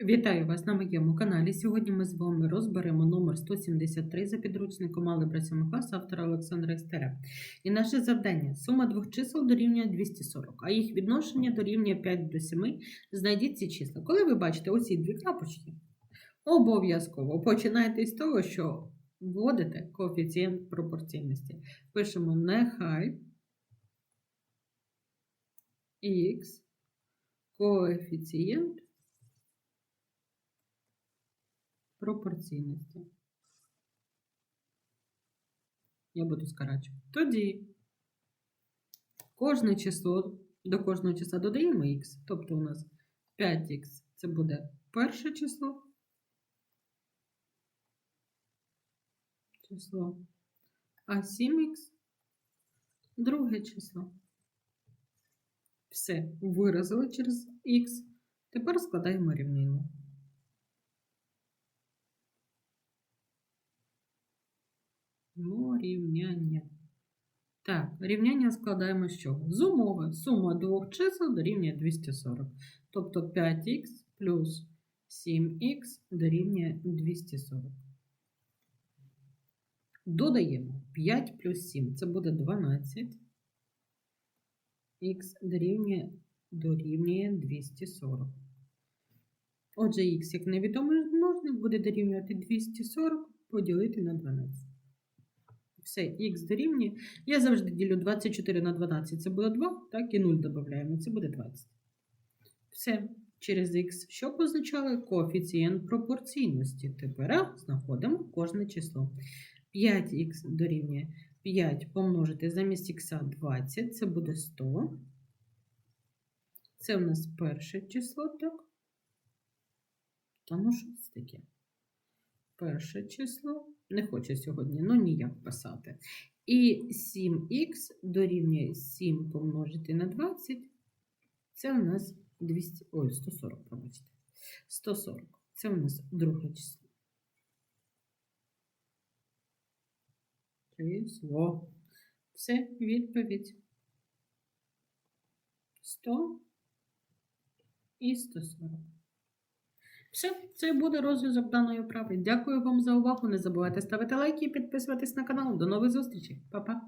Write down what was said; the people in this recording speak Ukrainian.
Вітаю вас на моєму каналі. Сьогодні ми з вами розберемо номер 173 за підручником Алgebra 7 клас автора Олександра Істера. І наше завдання – сума двох чисел дорівнює 240, а їх відношення дорівнює 5 до 7. Знайдіть ці числа. Коли ви бачите оці дві крапочки, обов'язково починайте з того, що вводите коефіцієнт пропорційності. Пишемо нехай х коефіцієнт пропорційності. Я буду скорачувати. Тоді кожне число, до кожного числа додаємо х. Тобто у нас 5х це буде перше число. Число. А 7х друге число. Все, виразили через х. Тепер складаємо рівняння. Ну, рівняння. Так, рівняння складаємо з чого? З умови. Сума двох чисел дорівнює 240. Тобто 5х плюс 7х дорівнює 240. Додаємо 5 плюс 7. Це буде 12. Х дорівнює, дорівнює 240. Отже, х, як невідомий множник, буде дорівнювати 240 поділити на 12. Все, х дорівнює. Я завжди ділю 24 на 12, це буде 2, так, і 0 додаємо, це буде 20. Все, через х, що позначали? Коефіцієнт пропорційності. Тепер знаходимо кожне число. 5х дорівнює 5 помножити замість х 20, це буде 100. Це у нас перше число, так? Та ну що це таке? Перше число. Не хочу сьогодні, ну ніяк писати. І 7х дорівнює 7 помножити на 20. Це у нас 200, ой, 140, пробачте. 140. Це у нас друге число. Число. Все, відповідь. 100 і 140. Все, це буде розв'язок даної вправи. Дякую вам за увагу. Не забувайте ставити лайки і підписуватись на канал. До нових зустрічей. Па-па!